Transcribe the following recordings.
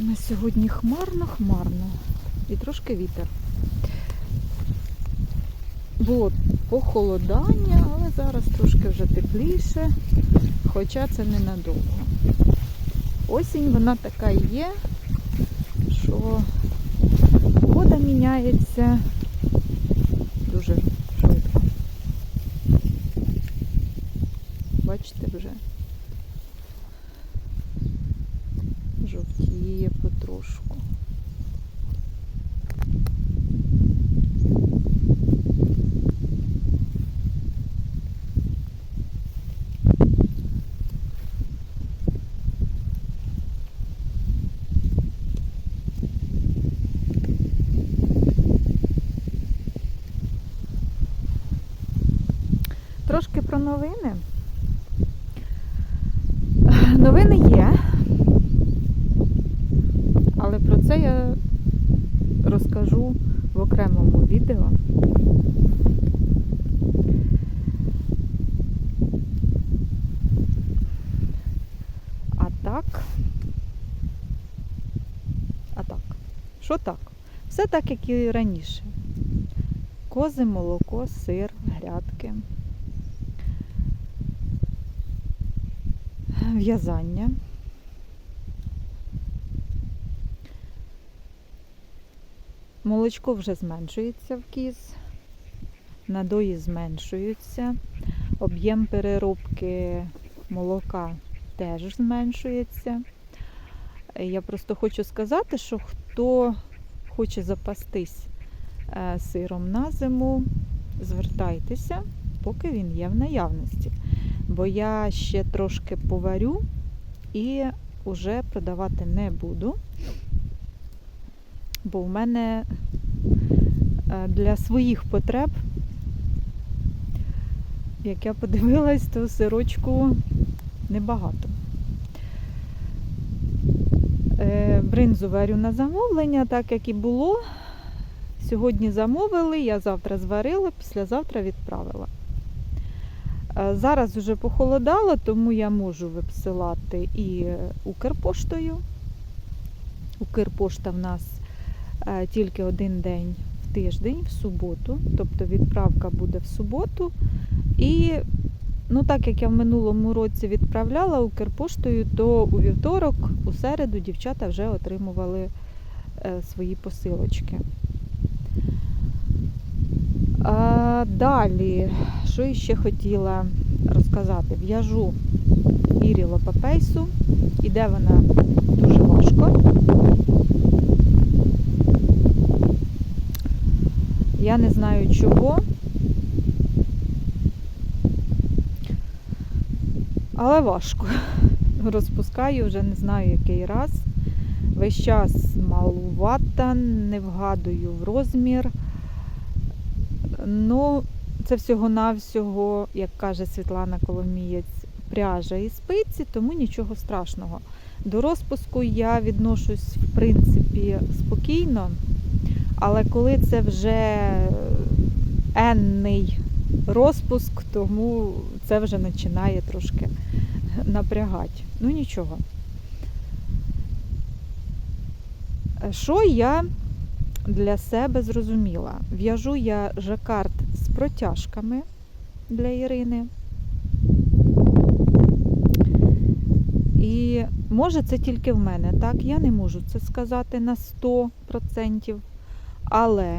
У нас сьогодні хмарно-хмарно і трошки вітер. Було похолодання, але зараз трошки вже тепліше, хоча це ненадовго. Осінь вона така є, що погода міняється дуже швидко. Бачите вже. Трошки про новини. Новини є, але про це я розкажу в окремому відео. А так. А так. Що так? Все так, як і раніше. Кози, молоко, сир, грядки. В'язання. Молочко вже зменшується в кіз, надої зменшуються, об'єм переробки молока теж зменшується. Я просто хочу сказати, що хто хоче запастись е, сиром на зиму, звертайтеся, поки він є в наявності. Бо я ще трошки поварю і вже продавати не буду. Бо в мене е, для своїх потреб, як я подивилась, то сирочку небагато. Е, Бринзу варю на замовлення, так як і було. Сьогодні замовили, я завтра зварила, післязавтра відправила. Е, Зараз вже похолодало, тому я можу висилати і Укрпоштою. Укрпошта в нас е, тільки один день в тиждень, в суботу, тобто відправка буде в суботу. І ну, так як я в минулому році відправляла Укрпоштою, то у вівторок, у середу дівчата вже отримували е, свої посилочки. А, далі, що ще хотіла розказати? В'яжу Ірі Лопапейсу. Іде вона дуже важко. Я не знаю чого. Але важко. Розпускаю вже не знаю який раз. Весь час малувата, не вгадую в розмір. Ну, це всього-навсього, як каже Світлана Коломієць, пряжа і спиці, тому нічого страшного. До розпуску я відношусь, в принципі, спокійно, але коли це вже енний розпуск, тому це вже починає трошки напрягати. Ну нічого. Що я для себе зрозуміла? В'яжу я жакард з протяжками для Ірини. І може це тільки в мене, так? Я не можу це сказати на 100%. Але,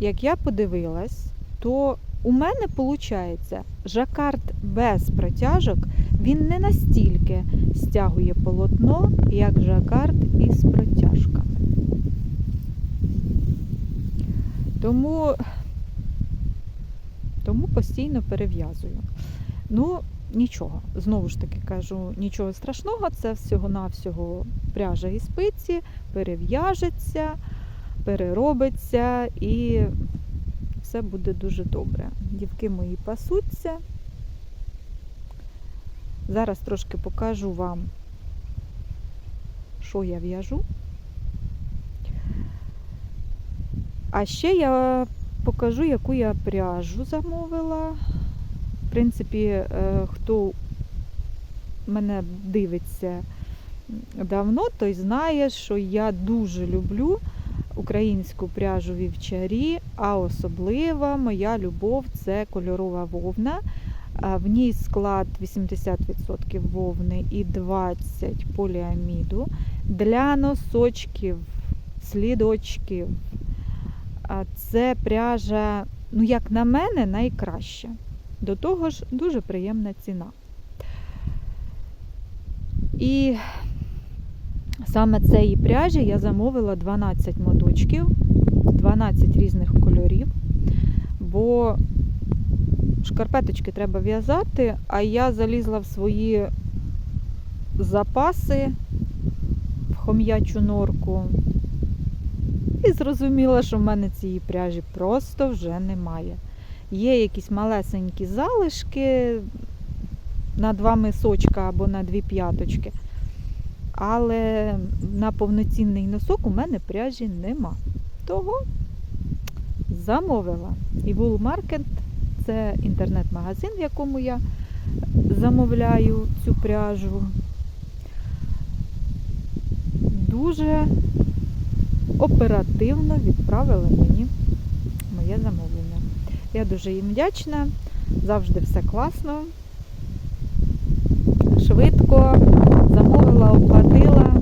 як я подивилась, то у мене виходить жакард без протяжок, він не настільки стягує полотно, як жакард із протяжками. Тому, тому постійно перев'язую. Ну, нічого. Знову ж таки кажу, нічого страшного, це всього-навсього пряжа і спиці, перев'яжеться, переробиться і все буде дуже добре. Дівки мої пасуться. Зараз трошки покажу вам, що я в'яжу. А ще я покажу, яку я пряжу замовила. В принципі, е, хто мене дивиться давно, той знає, що я дуже люблю українську пряжу вівчарі, а особлива моя любов це кольорова вовна. В ній склад 80% вовни і 20% поліаміду. Для носочків, слідочків. Це пряжа, ну, як на мене, найкраща. До того ж, дуже приємна ціна. І саме цієї пряжі я замовила 12 моточків, 12 різних кольорів, бо шкарпеточки треба в'язати, а я залізла в свої запаси в хом'ячу норку і зрозуміла, що в мене цієї пряжі просто вже немає. Є якісь малесенькі залишки на два мисочка або на дві п'яточки. Але на повноцінний носок у мене пряжі нема. Того замовила. І Wool Market це інтернет-магазин, в якому я замовляю цю пряжу. Дуже оперативно відправили мені моє замовлення. Я дуже їм вдячна, завжди все класно, швидко замовила, оплатила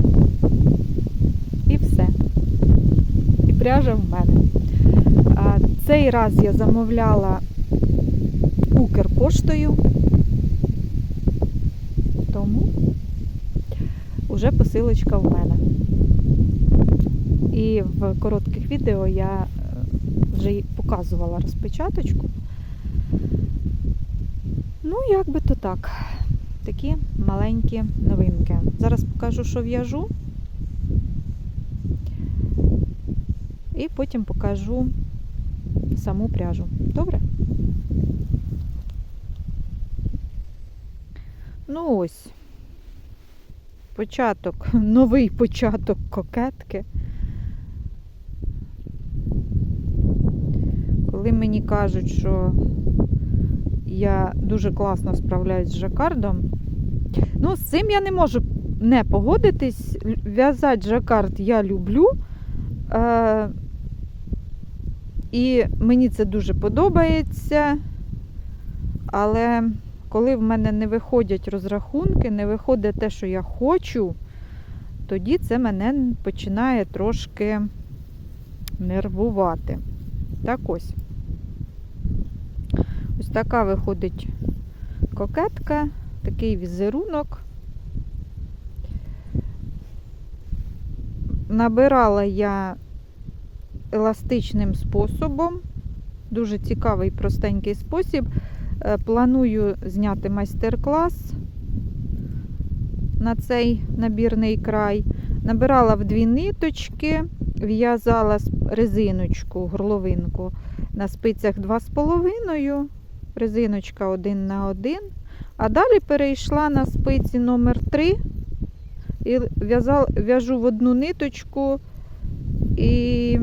і все. І пряжа в мене. Цей раз я замовляла Укрпоштою, тому вже посилочка в мене. І в коротких відео я е, вже показувала розпечаточку. Ну, як би то так. Такі маленькі новинки. Зараз покажу, що в'яжу. І потім покажу саму пряжу. Добре? Ну ось. Початок, новий початок кокетки. Коли мені кажуть, що я дуже класно справляюсь з жакардом, ну, з цим я не можу не погодитись. В'язати жакард я люблю. Е- і мені це дуже подобається. Але коли в мене не виходять розрахунки, не виходить те, що я хочу, тоді це мене починає трошки нервувати. Так ось. Така виходить кокетка, такий візерунок. Набирала я еластичним способом, дуже цікавий простенький спосіб. Е, Планую зняти майстер-клас на цей набірний край. Набирала в дві ниточки, в'язала резиночку, горловинку на спицях 2,5, резиночка 1 на 1. А далі перейшла на спиці номер 3 і в'яжу в одну ниточку і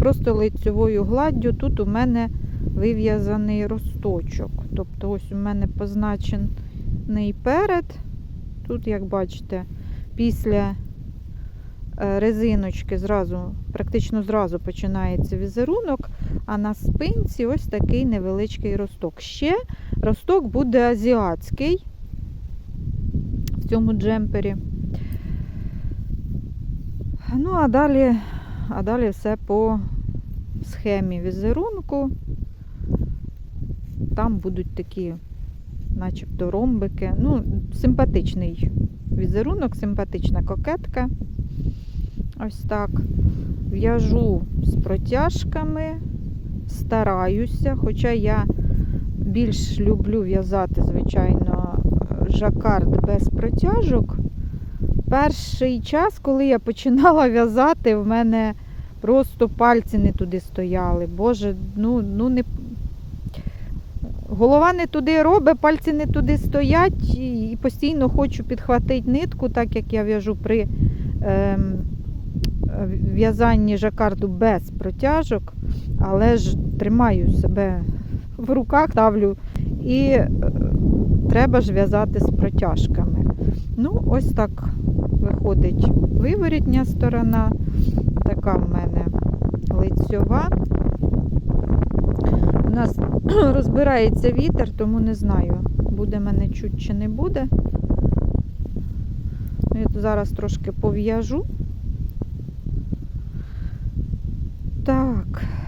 просто лицьовою гладдю. Тут у мене вив'язаний росточок. Тобто, ось у мене позначений перед. Тут, як бачите, після резиночки зразу, практично зразу починається візерунок, а на спинці ось такий невеличкий росток. Ще росток буде азіатський в цьому джемпері. Ну, а далі, а далі все по схемі візерунку. Там будуть такі, начебто, ромбики. Ну, симпатичний візерунок, симпатична кокетка. Ось так. В'яжу з протяжками, стараюся, хоча я більш люблю в'язати, звичайно, жакард без протяжок. Перший час, коли я починала в'язати, в мене просто пальці не туди стояли. Боже, ну, ну не. Голова не туди робить, пальці не туди стоять, і постійно хочу підхватити нитку, так як я в'яжу при е, в'язанні жакарду без протяжок, але ж тримаю себе в руках, ставлю і е, треба ж в'язати з протяжками. Ну, ось так виходить виворітня сторона, така в мене лицьова. У нас розбирається вітер, тому не знаю, буде мене чуть чи не буде. Ну, Я зараз трошки пов'яжу.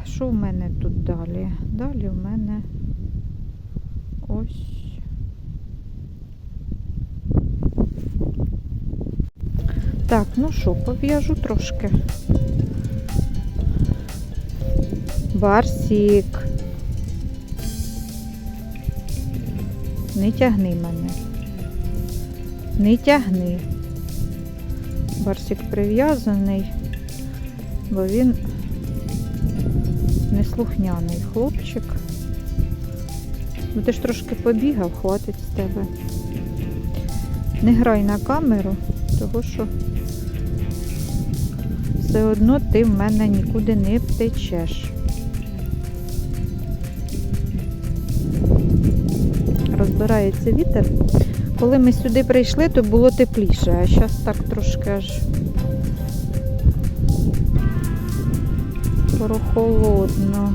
Що в мене тут далі? Далі в мене ось. Так, ну що, пов'яжу трошки. Барсік. Не тягни мене. Не тягни. Барсик прив'язаний, бо він неслухняний хлопчик. Ну ти ж трошки побігав, хватить з тебе. Не грай на камеру, того що все одно ти в мене нікуди не втечеш. Розбирається вітер. Коли ми сюди прийшли, то було тепліше, а зараз так трошки аж прохолодно.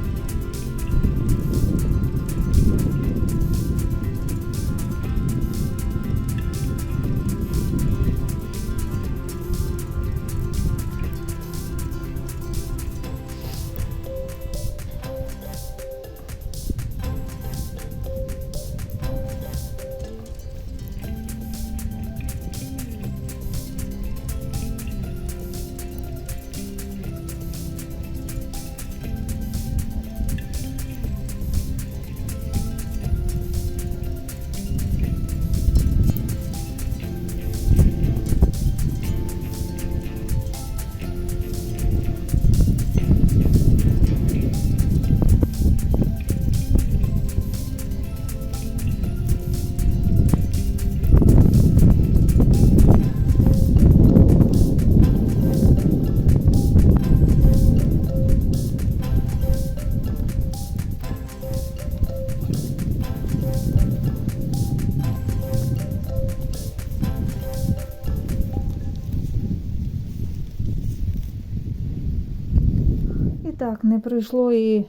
Так, не пройшло і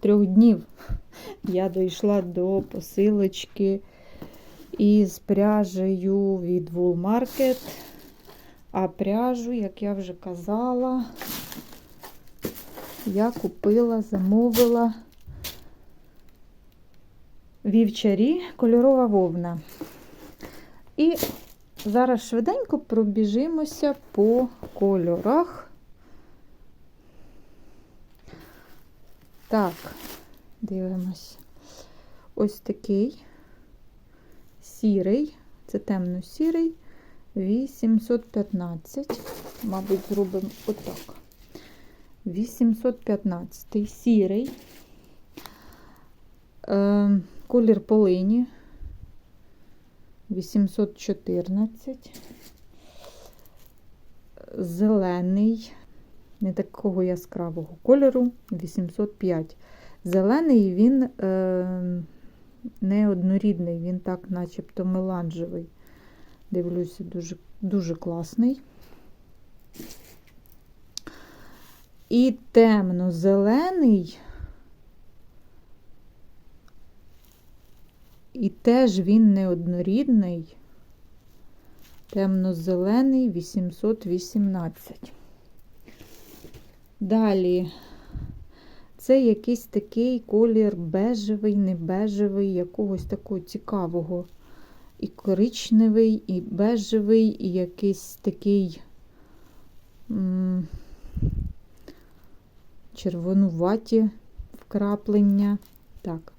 трьох днів. Я дійшла до посилочки із пряжею від Wool Market. А пряжу, як я вже казала, я купила, замовила вівчарі кольорова вовна. І зараз швиденько пробіжимося по кольорах. Так, дивимось. Ось такий сірий, це темно-сірий, 815. Мабуть, зробимо отак. 815 сірий. Е, колір полині 814. Зелений не такого яскравого кольору 805. Зелений він е, не однорідний, він так начебто меланжевий. Дивлюся, дуже, дуже класний. І темно-зелений, і теж він неоднорідний. Темно-зелений 818. Далі, це якийсь такий колір бежевий, не бежевий, якогось такого цікавого. І коричневий, і бежевий, і якийсь такий м червонуваті вкраплення. Так,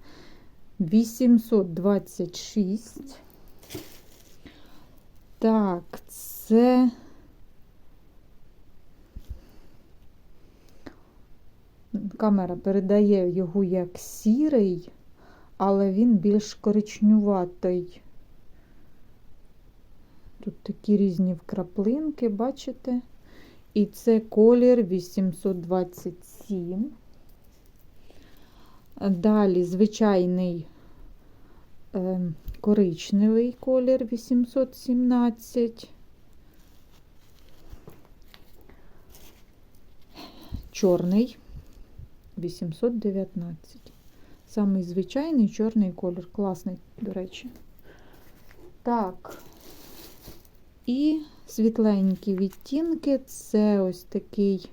826. Так, це. Камера передає його як сірий, але він більш коричнюватий. Тут такі різні вкраплинки, бачите? І це колір 827. Далі звичайний е, коричневий колір 817. Чорний 819. Самий звичайний чорний колір. Класний, до речі. Так. І світленькі відтінки це ось такий,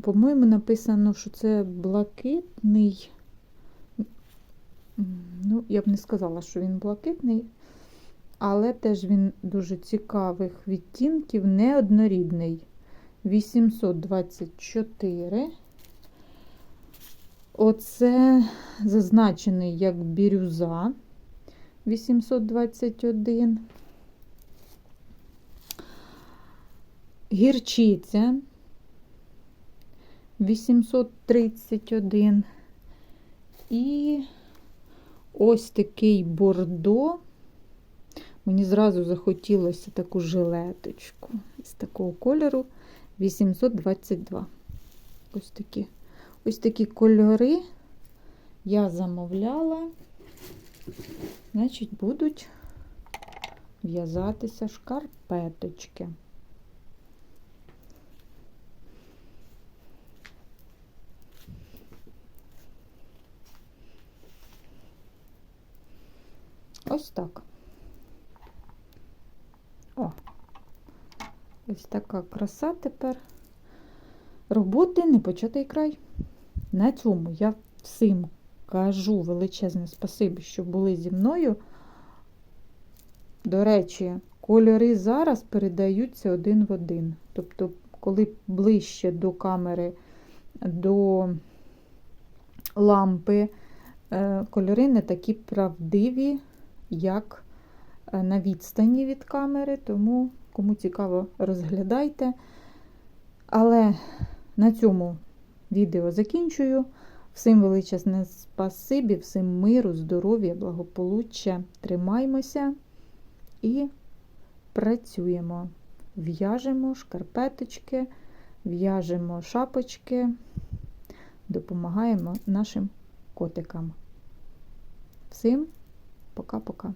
по-моєму, написано, що це блакитний. Ну, я б не сказала, що він блакитний, але теж він дуже цікавих відтінків, неоднорідний. 824. Оце зазначений як бірюза 821. Гірчиця 831. І ось такий бордо. Мені зразу захотілося таку жилеточку з такого кольору 822. Ось такі. Ось такі кольори я замовляла, значить, будуть в'язатися шкарпеточки. Ось так. О, ось така краса тепер. Роботи не початий край. На цьому я всім кажу величезне спасибі, що були зі мною. До речі, кольори зараз передаються один в один. Тобто, коли ближче до камери, до лампи, е, кольори не такі правдиві, як е, на відстані від камери, тому кому цікаво, розглядайте. Але на цьому відео закінчую. Всім величезне спасибі, всім миру, здоров'я, благополуччя. Тримаймося і працюємо. В'яжемо шкарпеточки, в'яжемо шапочки, допомагаємо нашим котикам. Всім пока-пока.